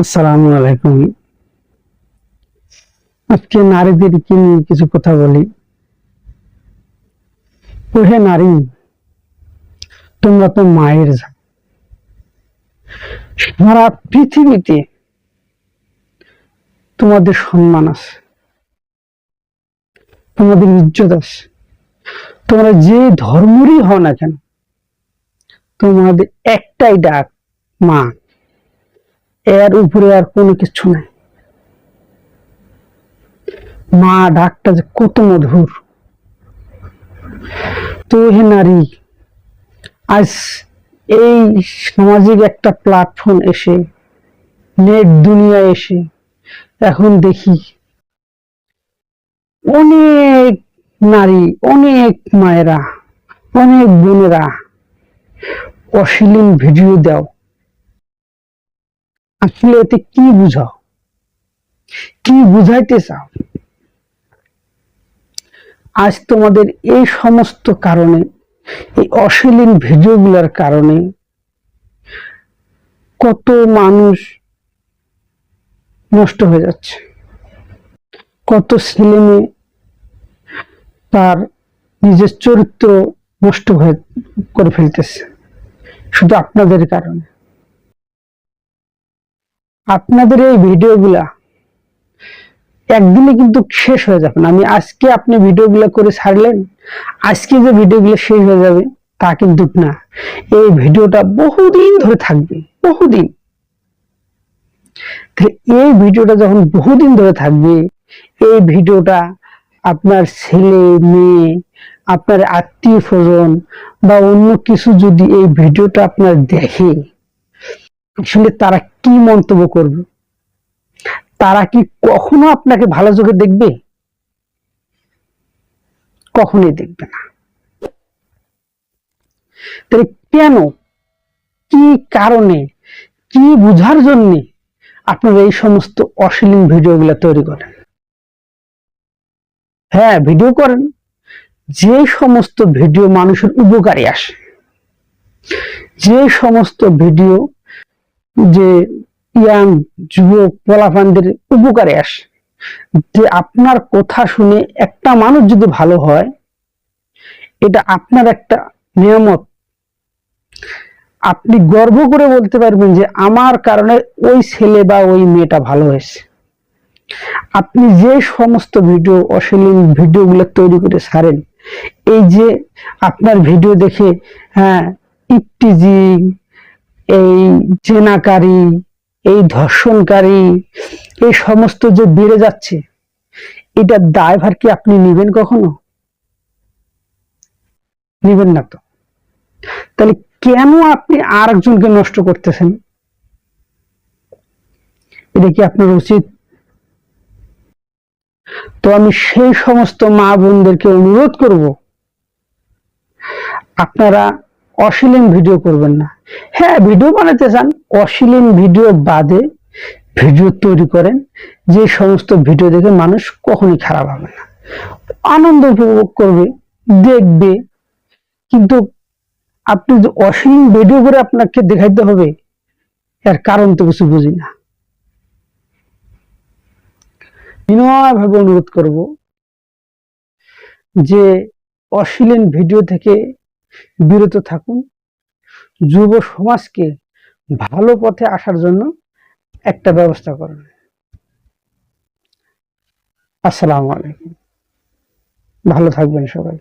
আসসালামু আলাইকুম। আজকে নিয়ে কিছু কথা বলি? ওহে নারী, তোমরা তো মায়ের সারা পৃথিবীতে তোমাদের সম্মান আছে, তোমাদের ইজ্জত আছে। তোমরা যে ধর্মরই হও না কেন, তোমাদের একটাই ডাক, মা। এর উপরে আর কোনো কিছু নাই। মা ডাকটা যে কত মধুর। তো হে নারী, আজ এই সামাজিক একটা প্ল্যাটফর্ম এসে, নেট দুনিয়া এসে, এখন দেখি অনেক নারী, অনেক মায়েরা, অনেক বোনেরা অশ্লীল ভিডিও দাও। আসলে এতে কি বুঝাও? কি বুঝাইতে চাও? আজ তোমাদের এই সমস্ত কারণে, এই অশ্লীল ভিডিওগুলোর কারণে কত মানুষ নষ্ট হয়ে যাচ্ছে। কত ছেলে মেয়ে তার নিজের চরিত্র নষ্ট হয়ে করে ফেলতেছে। শুধু আপনাদের কারণে। আপনাদের এই ভিডিওগুলা একদিনে কিন্তু শেষ হয়ে যাবে না। আমি আজকে আপনি ভিডিওগুলো করে ছাড়লেন, আজকে যে ভিডিওগুলো শেষ হয়ে যাবে তা কিন্তু না। এই ভিডিওটা বহুদিন ধরে থাকবে, বহুদিন। এই ভিডিওটা যখন বহুদিন ধরে থাকবে, এই ভিডিওটা আপনার ছেলে, মেয়ে, আপনার আত্মীয় স্বজন বা অন্য কিছু যদি এই ভিডিওটা আপনার দেখে আসলে তারা কি মন্তব্য করবে? তারা কি কখনো আপনাকে ভালো চোখে দেখবে? কখনোই দেখবে না। তাহলে কেন? কি কারণে? কি বুঝার জন্য আপনারা এই সমস্ত অশ্লীল ভিডিও ভিডিওগুলো তৈরি করেন? হ্যাঁ ভিডিও করেন। যে সমস্ত ভিডিও মানুষের উপকারে আসে, যে সমস্ত ভিডিও যে ইয়াং যুবক পোলাপানদের উপকারে আসে। যে আপনার কথা শুনে একটা মানুষ যদি ভালো হয়, এটা আপনার একটা নিয়ামত। আপনি গর্ব করে বলতে পারবেন যে আমার কারণে ওই ছেলে বা ওই মেয়েটা ভালো হয়েছে। আপনি যে সমস্ত ভিডিও, অশ্লীল ভিডিওগুলো তৈরি করে সারেন এই যে আপনার ভিডিও দেখে হ্যাঁ ইপটিজিং এই জেনাকারী এই ধর্ষণকারী, এই সমস্ত যে বেড়ে যাচ্ছে, এটা দায়ভার কি আপনি নেবেন কখনো? নেবেন না তো। তাহলে কেন আপনি আর একজনকে নষ্ট করতেছেন? এটা কি আপনার উচিত? তো আমি সেই সমস্ত মা বোনদেরকে অনুরোধ করব, আপনারা অশ্লীল ভিডিও করবেন না। হ্যাঁ ভিডিও বানাতে চান অশ্লীল ভিডিও বাদে ভিডিও তৈরি করেন, যে সমস্ত ভিডিও দেখে মানুষ কখনোই খারাপ হবে না। আনন্দ উপভোগ করবে, দেখবে। কিন্তু আপনি যে অশ্লীল ভিডিও করে আপনাকে দেখাইতে হবে, এর কারণ তো কিছু বুঝি না। বিনয়ভাবে অনুরোধ করব যে অশ্লীল ভিডিও থেকে বিরত থাকুন। যুব সমাজকে ভালো পথে আসার জন্য একটা ব্যবস্থা করুন। আসসালামু আলাইকুম। ভালো থাকবেন সবাই।